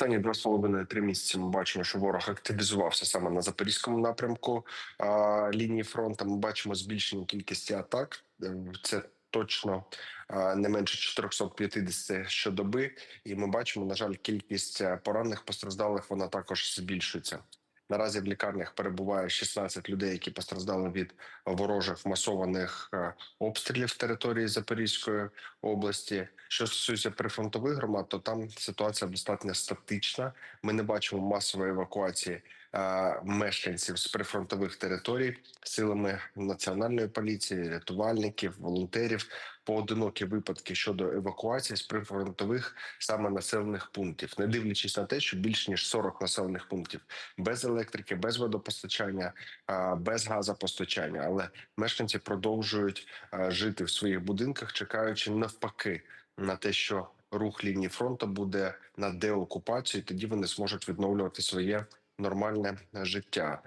Останні два з половиною три місяці ми бачимо, що ворог активізувався саме на запорізькому напрямку а, лінії фронту. Ми бачимо збільшення кількості атак. Е, Це точно не менше 450 щодоби. І ми бачимо, на жаль, кількість е, поранених постраждалих вона також збільшується. Наразі в лікарнях перебуває 16 людей, які постраждали від ворожих масованих е, обстрілів території Запорізької області. Що стосується прифронтових громад, то там ситуація достатньо статична. Ми не бачимо масової евакуації мешканців з прифронтових територій силами національної поліції, рятувальників, волонтерів. Поодинокі випадки щодо евакуації з прифронтових саме населених пунктів, не дивлячись на те, що більш ніж 40 населених пунктів без електрики, без водопостачання, без газопостачання, але мешканці продовжують жити в своїх будинках, чекаючи навпаки на те, що рух лінії фронту буде на деокупацію, тоді вони зможуть відновлювати своє нормальне життя.